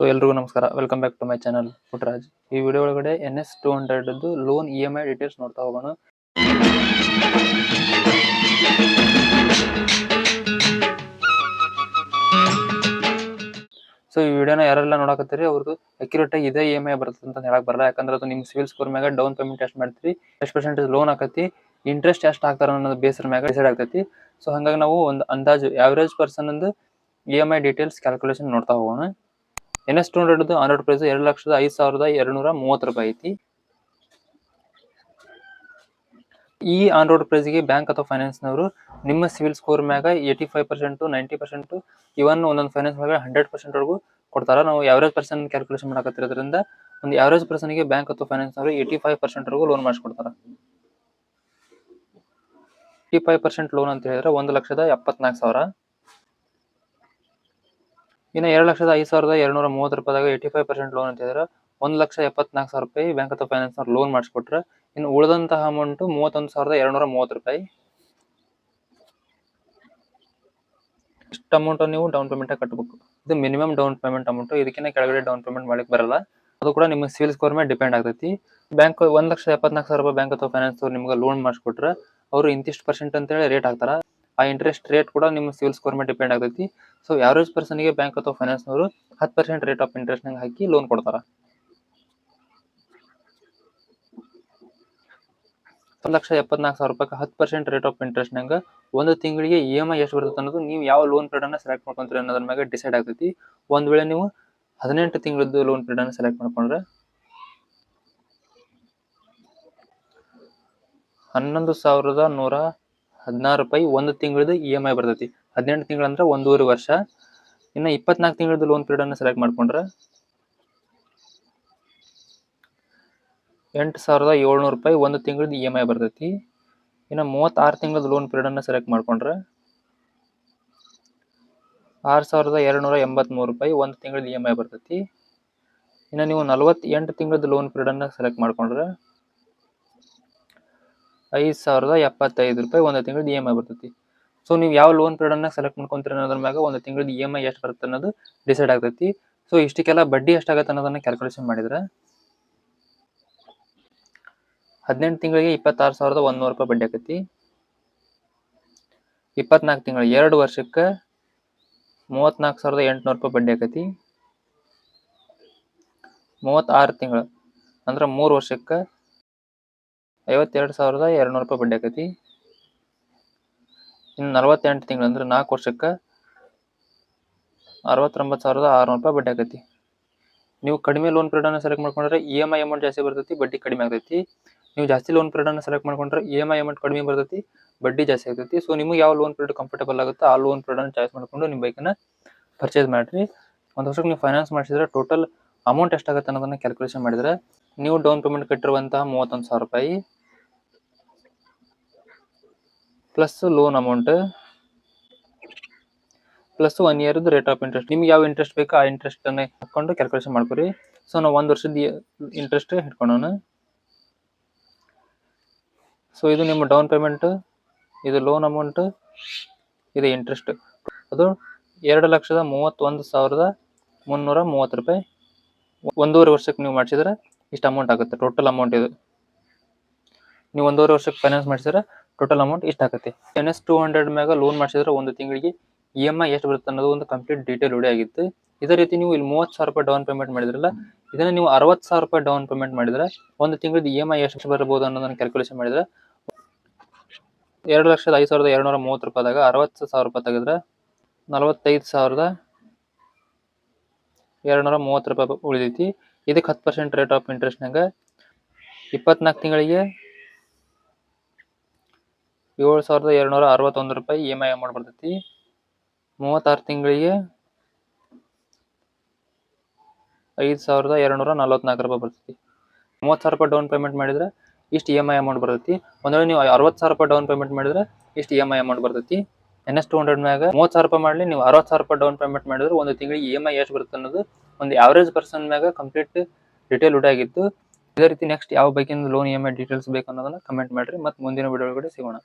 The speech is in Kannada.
ಸೊ ಎಲ್ರಿಗೂ ನಮಸ್ಕಾರ. Welcome back to my channel Putraj. ಈ ವಿಡಿಯೋ ಒಳಗಡೆ N S two hundred loan E M I details ನೋಡ್ತಾ ಹೋಗೋಣ. ಸೊ ಈ ವಿಡಿಯೋನ ಯಾರೆಲ್ಲ ನೋಡಕತ್ತೀರಿ ಅವ್ರದ್ದು ಅಕ್ಯುರೇಟ್ ಆಗಿ ಇದೇ ಇ ಎಂ ಐ ಬರ್ತದೆ ಅಂತ ಹೇಳಕ್ ಬರಲ್ಲ. ಯಾಕಂದ್ರೆ ಅದು ನಿಮ್ಮ ಸಿವಿಲ್ ಸ್ಕೋರ್ ಮ್ಯಾಗ ಡೌನ್ ಪೇಮೆಂಟ್ ಎಷ್ಟು ಮಾಡ್ತೀರಿ, ಎಷ್ಟು ಪರ್ಸೆಂಟೇಜ್ ಲೋನ್ ಆಕತಿ ಇಂಟ್ರೆಸ್ಟ್ ಎಷ್ಟು ಹಾಕ್ತಾರ ಅನ್ನೋದು ಬೇಸರ ಮ್ಯಾಗ ಡಿಸೈಡ್ ಆಗ್ತೈತಿ. ಸೊ ಹಂಗಾಗಿ ನಾವು ಒಂದು ಅಂದಾಜು ಆವರೇಜ್ ಪರ್ಸನ್ ಒಂದು E M I details calculation ನೋಡ್ತಾ ಹೋಗೋಣ. N S two hundred hundred price ಎರಡು ಲಕ್ಷದ ಐದು ಸಾವಿರದ ಎರಡುನೂರ ಮೂವತ್ತು ರೂಪಾಯಿ ಐತಿ. ಈ ಆನ್ರೋಡ್ ಪ್ರೈಸ್ಗೆ ಬ್ಯಾಂಕ್ ಅಥವಾ ಫೈನಾನ್ಸ್ನವರು ನಿಮ್ಮ ಸಿವಿಲ್ ಸ್ಕೋರ್ ಮ್ಯಾಗ eighty five percent ninety percent even ಒಂದೊಂದು ಫೈನಾನ್ಸ್ ಮ್ಯಾಗ ಹಂಡ್ರೆಡ್ ಪರ್ಸೆಂಟ್ ವರೆಗೂ ಕೊಡ್ತಾರ. ನಾವು ಯಾವ್ರೇಜ್ ಪರ್ಸೆಂಟ್ ಕ್ಯಾಲ್ಕುಲೇಷನ್ ಮಾಡಕತ್ತಿರೋದ್ರಿಂದ ಒಂದು ಯಾವ್ರೇಜ್ ಪರ್ಸನ್ಗೆ ಬ್ಯಾಂಕ್ ಅಥವಾ ಫೈನಾನ್ಸ್ನವರು ಏಯ್ಟಿ ಫೈವ್ ಪರ್ಸೆಂಟ್ ವರೆಗೂ ಲೋನ್ ಮಾಡಿಸ್ಕೊಡ್ತಾರ. ಏಯ್ಟಿ ಫೈವ್ ಪರ್ಸೆಂಟ್ ಲೋನ್ ಅಂತ ಹೇಳಿದ್ರೆ ಒಂದು ಲಕ್ಷದ ಎಪ್ಪತ್ನಾಲ್ಕು ಸಾವಿರ. ಇನ್ನು ಎರಡು ಲಕ್ಷದ ಐದು ಸಾವಿರದ ಎರಡುನೂರ ಮೂವತ್ತು ರೂಪಾಯಿದಾಗ ಏಯ್ಟಿ ಫೈವ್ ಪರ್ಸೆಂಟ್ ಲೋನ್ ಅಂತ ಹೇಳಿದ್ರೆ ಒಂದು ಲಕ್ಷ ಎಪ್ಪತ್ನಾಲ್ಕು ಸಾವಿರ ರೂಪಾಯಿ ಬ್ಯಾಂಕ್ ಅಥವಾ ಫೈನಾನ್ಸ್ ಅವ್ರು ಲೋನ್ ಮಾಡಿಸ್ಕೊಟ್ರೆ. ಇನ್ನು ಉಳಿದಂತಹ ಅಮೌಂಟ್ ಮೂವತ್ತೊಂದು ಸಾವಿರದ ಎರಡುನೂರ ಮೂವತ್ತು ರೂಪಾಯಿ. ಇಷ್ಟು ಅಮೌಂಟ್ ನೀವು ಡೌನ್ ಪೇಮೆಂಟ್ ಕಟ್ಟಬೇಕು ಇದು ಮಿನಿಮಮ್ ಡೌನ್ ಪೇಮೆಂಟ್ ಅಮೌಂಟ್ ಇದಕ್ಕಿಂತ ಕೆಳಗಡೆ ಡೌನ್ ಪೇಮೆಂಟ್ ಮಾಡಕ್ಕೆ ಬರಲ್ಲ. ಅದು ಕೂಡ ನಿಮ್ಮ ಸಿವಿಲ್ ಸ್ಕೋರ್ ಮೇಲೆ ಡಿಪೆಂಡ್ ಆಗ್ತೈತಿ. ಬ್ಯಾಂಕ್ ಒಂದ್ ಲಕ್ಷ ಎಪ್ಪತ್ನಾಲ್ಕು ಸಾವಿರ ರೂಪಾಯಿ ಬ್ಯಾಂಕ್ ಅಥವಾ ಫೈನಾನ್ಸ್ ನಿಮ್ಗೆ ಲೋನ್ ಮಾಡಿಸ್ಕೊಟ್ರೆ. ಅವರು ಇಂತಿಷ್ಟು ಪರ್ಸೆಂಟ್ ಅಂತೇಳಿ ರೇಟ್ ಹಾಕ್ತಾರ. ಆ ಇಂಟ್ರೆಸ್ಟ್ ರೇಟ್ ಕೂಡ ನಿಮ್ಮ ಸಿವಿಲ್ ಸ್ಕೋರ್ ಮೇಲೆ ಡಿಪೆಂಡ್ ಆಗ್ತೈತಿ. ಸೊ ಯಾವ್ರೇಜ್ ಪರ್ಸನ್ಗೆ ಬ್ಯಾಂಕ್ ಅಥವಾ ಫೈನಾನ್ಸ್ನವರು ಹತ್ತು ಪರ್ಸೆಂಟ್ ರೇಟ್ ಆಫ್ ಇಂಟ್ರೆಸ್ಟ್ ನಂಗೆ ಹಾಕಿ ಲೋನ್ ಕೊಡ್ತಾರ. ಲಕ್ಷ ಎಪ್ಪತ್ನಾಲ್ಕು ಸಾವಿರ ರೂಪಾಯಿ ಹತ್ತು ಪರ್ಸೆಂಟ್ ರೇಟ್ ಆಫ್ ಇಂಟ್ರೆಸ್ಟ್ ನಂಗೆ ಒಂದು ತಿಂಗಳಿಗೆ ಇ ಎಂ ಐ ಎಷ್ಟು ಬರುತ್ತೆ ಅನ್ನೋದು ನೀವು ಯಾವ ಲೋನ್ ಪೀರಿಯಡ್ ಸೆಲೆಕ್ಟ್ ಮಾಡ್ಕೊಂತೀರಿ ಅನ್ನೋದ್ರ ಮ್ಯಾಗ ಡಿಸೈಡ್ ಆಗ್ತೈತಿ. ಒಂದು ವೇಳೆ ನೀವು ಹದಿನೆಂಟು ತಿಂಗಳದ್ದು ಲೋನ್ ಪೀರಿಯಡ್ ಸೆಲೆಕ್ಟ್ ಮಾಡ್ಕೊಂಡ್ರೆ ಹನ್ನೊಂದು ಸಾವಿರದ ನೂರ ಹದಿನಾರು ರೂಪಾಯಿ ಒಂದು ತಿಂಗಳದ್ದು ಇ ಎಂ ಐ ಬರ್ತೈತಿ. ಹದಿನೆಂಟು ತಿಂಗಳು ಅಂದ್ರೆ ಒಂದೂವರೆ ವರ್ಷ. ಇನ್ನು ಇಪ್ಪತ್ನಾಲ್ಕು ತಿಂಗಳದ್ದು ಲೋನ್ ಪೀರಿಯಡ್ ಸೆಲೆಕ್ಟ್ ಮಾಡ್ಕೊಂಡ್ರೆ ಎಂಟು ಸಾವಿರದ ಏಳ್ನೂರು ರೂಪಾಯಿ ಒಂದು ತಿಂಗಳದ್ದು ಇ ಎಂ ಐ ಬರ್ತೈತಿ. ಇನ್ನು ಮೂವತ್ತಾರು ತಿಂಗಳದ ಲೋನ್ ಪೀರಿಯಡ್ ಸೆಲೆಕ್ಟ್ ಮಾಡ್ಕೊಂಡ್ರೆ ಆರು ಸಾವಿರದ ಎರಡುನೂರ ಎಂಬತ್ಮೂರು ರೂಪಾಯಿ ಒಂದು ತಿಂಗಳದ ಇ ಎಂ ಐ ಬರ್ತೈತಿ. ಇನ್ನು ನೀವು ನಲವತ್ತೆಂಟು ತಿಂಗಳದ ಲೋನ್ ಪೀರಿಯಡನ್ನು ಸೆಲೆಕ್ಟ್ ಮಾಡ್ಕೊಂಡ್ರೆ ಐದು ಸಾವಿರದ ಎಪ್ಪತ್ತೈದು ರೂಪಾಯಿ ಒಂದು ತಿಂಗಳು ಇ ಎಂ ಐ ಬರ್ತೈತಿ. ಸೊ ನೀವು ಯಾವ ಲೋನ್ ಪೀರಿಯಡ್ ಸೆಲೆಕ್ಟ್ ಮಾಡ್ಕೊಂತೀರಿ ಅನ್ನೋದ್ರ ಮ್ಯಾಗ ಒಂದು ತಿಂಗಳ ಇ ಎಂ ಐ ಎಷ್ಟು ಬರುತ್ತೆ ಅನ್ನೋದು ಡಿಸೈಡ್ ಆಗ್ತೈತಿ. ಸೊ ಇಷ್ಟಕ್ಕೆಲ್ಲ ಬಡ್ಡಿ ಎಷ್ಟಾಗತ್ತೆ ಅನ್ನೋದನ್ನ ಕ್ಯಾಲ್ಕುಲೇಷನ್ ಮಾಡಿದ್ರೆ ಹದಿನೆಂಟು ತಿಂಗಳಿಗೆ ಇಪ್ಪತ್ತಾರು ಸಾವಿರದ ಒಂದೂರು ರೂಪಾಯಿ ಬಡ್ಡಿ ಆಕೈತಿ. ಇಪ್ಪತ್ನಾಲ್ಕು ತಿಂಗಳು ಎರಡು ವರ್ಷಕ್ಕೆ ಮೂವತ್ನಾಲ್ಕು ಸಾವಿರದ ಎಂಟುನೂರು ರೂಪಾಯಿ ಬಡ್ಡಿ ಆಕೈತಿ. ಮೂವತ್ತಾರು ತಿಂಗಳು ಅಂದ್ರೆ ಮೂರು ವರ್ಷಕ್ಕೆ ಐವತ್ತೆರಡು ಸಾವಿರದ ಎರಡ್ನೂರು ರೂಪಾಯಿ ಬಡ್ಡಿ ಆಕತಿ. ಇನ್ನು ನಲವತ್ತೆಂಟು ತಿಂಗಳು ಅಂದ್ರೆ ನಾಲ್ಕು ವರ್ಷಕ್ಕೆ ಅರವತ್ತೊಂಬತ್ತು ಸಾವಿರದ ಆರುನೂರು ರೂಪಾಯಿ ಬಡ್ಡಿ ಆಕತಿ. ನೀವು ಕಡಿಮೆ ಲೋನ್ ಪೀರಿಯಡನ್ನು ಸೆಲೆಕ್ಟ್ ಮಾಡ್ಕೊಂಡ್ರೆ ಇ ಎಂ ಐ ಅಮೌಂಟ್ ಜಾಸ್ತಿ ಬರ್ತೈತಿ, ಬಡ್ಡಿ ಕಡಿಮೆ ಆಗ್ತೈತಿ. ನೀವು ಜಾಸ್ತಿ ಲೋನ್ ಪೀರಿಯಡನ್ನು ಸೆಲೆಕ್ಟ್ ಮಾಡ್ಕೊಂಡ್ರೆ ಇ ಎಂ ಐ ಅಮೌಂಟ್ ಕಡಿಮೆ ಬರ್ತೈತಿ, ಬಡ್ಡಿ ಜಾಸ್ತಿ ಆಗ್ತೈತಿ. ಸೊ ನಿಮಗೆ ಯಾವ ಲೋನ್ ಪೀರಿಯಡ್ ಕಂಫರ್ಟಬಲ್ ಆಗುತ್ತೆ ಆ ಲೋನ್ ಪೀರಿಯಡನ್ನು ಚಾಯ್ಸ್ ಮಾಡ್ಕೊಂಡು ನಿಮ್ಮ ಬೈಕನ್ನು ಪರ್ಚೇಸ್ ಮಾಡಿರಿ. ಒಂದು ವರ್ಷಕ್ಕೆ ನೀವು ಫೈನಾನ್ಸ್ ಮಾಡಿಸಿದ್ರೆ ಟೋಟಲ್ ಅಮೌಂಟ್ ಎಷ್ಟಾಗುತ್ತೆ ಅನ್ನೋದನ್ನ ಕ್ಯಾಲ್ಕುಲೇಷನ್ ಮಾಡಿದ್ರೆ ನೀವು ಡೌನ್ ಪೇಮೆಂಟ್ ಕಟ್ಟಿರುವಂತಹ ಮೂವತ್ತೊಂದು ಸಾವಿರ ರೂಪಾಯಿ plus loan amount plus one ಇಯರ್ದು rate of interest ನಿಮ್ಗೆ ಯಾವ ಇಂಟ್ರೆಸ್ಟ್ ಬೇಕೋ ಆ ಇಂಟ್ರೆಸ್ಟ್ ಅನ್ನ ಹಾಕೊಂಡು ಕ್ಯಾಲ್ಕುಲೇಷನ್ ಮಾಡ್ಕೊರಿ. ಸೊ ನಾವು ಒಂದು ವರ್ಷದ ಇಂಟ್ರೆಸ್ಟ್ ಹಿಡ್ಕೊಂಡೋಣ ಸೊ ಇದು ನಿಮ್ಮ ಡೌನ್ ಪೇಮೆಂಟ್ ಇದು ಲೋನ್ ಅಮೌಂಟ್ ಇದು ಇಂಟ್ರೆಸ್ಟ್ ಅದು ಎರಡು ಲಕ್ಷದ ಮೂವತ್ತೊಂದು ಸಾವಿರದ ಮುನ್ನೂರ ಮೂವತ್ತು ರೂಪಾಯಿ. ಒಂದೂವರೆ ವರ್ಷಕ್ಕೆ ನೀವು ಮಾಡಿಸಿದ್ರೆ ಇಷ್ಟು ಅಮೌಂಟ್ ಆಗುತ್ತೆ ಟೋಟಲ್ ಅಮೌಂಟ್ ಇದು. ನೀವು ಒಂದೂವರೆ ವರ್ಷಕ್ಕೆ ಫೈನಾನ್ಸ್ ಮಾಡಿಸಿದ್ರೆ ಟೋಟಲ್ ಅಮೌಂಟ್ ಇಷ್ಟ ಆಗುತ್ತೆ. ಎನ್ ಎಸ್ ಟೂ ಹಂಡ್ರೆಡ್ ಮ್ಯಾಗ ಲೋನ್ ಮಾಡಿಸಿದ್ರೆ ಒಂದು ತಿಂಗಳಿಗೆ ಇ ಎಂ ಐ ಎಷ್ಟು ಬರುತ್ತೆ ಅನ್ನೋದು ಒಂದು ಕಂಪ್ಲೀಟ್ ಡೀಟೇಲ್ ಉಡಿ ಆಗಿತ್ತು. ಇದೇ ರೀತಿ ನೀವು ಇಲ್ಲಿ ಮೂವತ್ತು ಸಾವಿರ ರೂಪಾಯಿ ಡೌನ್ ಪೇಮೆಂಟ್ ಮಾಡಿದ್ರಲ್ಲ, ಇದನ್ನ ನೀವು ಅರವತ್ತು ಸಾವಿರ ರೂಪಾಯಿ ಡೌನ್ ಪೇಮೆಂಟ್ ಮಾಡಿದರೆ ಒಂದು ತಿಂಗಳದ ಇ ಎಂ ಐ ಎಷ್ಟು ಬರ್ಬೋದು ಅನ್ನೋದನ್ನ ಕ್ಯಾಲ್ಕುಲೇಷನ್ ಮಾಡಿದರೆ ಎರಡು ಲಕ್ಷದ ಐದು ಸಾವಿರದ ಎರಡುನೂರ ಮೂವತ್ತು ರೂಪಾಯಿದಾಗ ಅರವತ್ತು ಸಾವಿರ ರೂಪಾಯಿ ತೆಗೆದ್ರೆ ನಲವತ್ತೈದು ಸಾವಿರದ ಎರಡ್ನೂರ ಮೂವತ್ತು ರೂಪಾಯಿ ಉಳಿದೈತಿ. ಇದಕ್ಕೆ ಹತ್ತು ಪರ್ಸೆಂಟ್ ರೇಟ್ ಆಫ್ ಇಂಟ್ರೆಸ್ಟ್ನಾಗ ಇಪ್ಪತ್ನಾಲ್ಕು ತಿಂಗಳಿಗೆ ಏಳು ಸಾವಿರದ ಎರಡ್ನೂರ ಅರವತ್ತೊಂದು ರೂಪಾಯಿ ಇ ಎಂ ಐ ಅಮೌಂಟ್ ಬರ್ತೈತಿ. ಮೂವತ್ತಾರು ತಿಂಗಳಿಗೆ ಐದು ಸಾವಿರದ ಎರಡ್ನೂರ ನಲವತ್ನಾಲ್ಕು ರೂಪಾಯಿ ಬರ್ತೈತಿ. ಮೂವತ್ತು ಸಾವಿರ ರೂಪಾಯಿ ಡೌನ್ ಪೇಮೆಂಟ್ ಮಾಡಿದ್ರೆ ಇಷ್ಟು ಇ ಎಂ ಐ ಅಮೌಂಟ್ ಬರ್ತೈತಿ. ಒಂದು ವೇಳೆ ನೀವು ಅರವತ್ತು ಸಾವಿರ ರೂಪಾಯಿ ಡೌನ್ ಪೇಮೆಂಟ್ ಮಾಡಿದ್ರೆ ಇಷ್ಟು ಇ ಎಂ ಐ ಅಮೌಂಟ್ ಬರ್ತೈತಿ. ಎನ್ ಎಸ್ ಟು ಹಂಡ್ರೆಡ್ ಮ್ಯಾಗ ಮೂವತ್ತು ಸಾವಿರ ರೂಪಾಯಿ ಮಾಡಲಿ, ನೀವು ಅರವತ್ತು ಸಾವಿರ ರೂಪಾಯಿ ಡೌನ್ ಪೇಮೆಂಟ್ ಮಾಡಿದ್ರೆ ಒಂದು ತಿಂಗಳಿಗೆ ಇ ಎಂ ಐ ಎಷ್ಟು ಬರುತ್ತೆ ಅನ್ನೋದು ಒಂದು ಆವರೇಜ್ ಪರ್ಸನ್ ಮ್ಯಾಗ ಕಂಪ್ಲೀಟ್ ಡಿಟೇಲ್ ಆಗಿತ್ತು ಇದೇ ರೀತಿ ನೆಕ್ಸ್ಟ್ ಯಾವ ಬೈಕಿಂದ loan E M I details ಬೇಕು ಅನ್ನೋದನ್ನ ಕಮೆಂಟ್ ಮಾಡಿರಿ. ಮತ್ತು ಮುಂದಿನ ವಿಡಿಯೋ ಒಳಗಡೆ ಸಿಗೋಣ.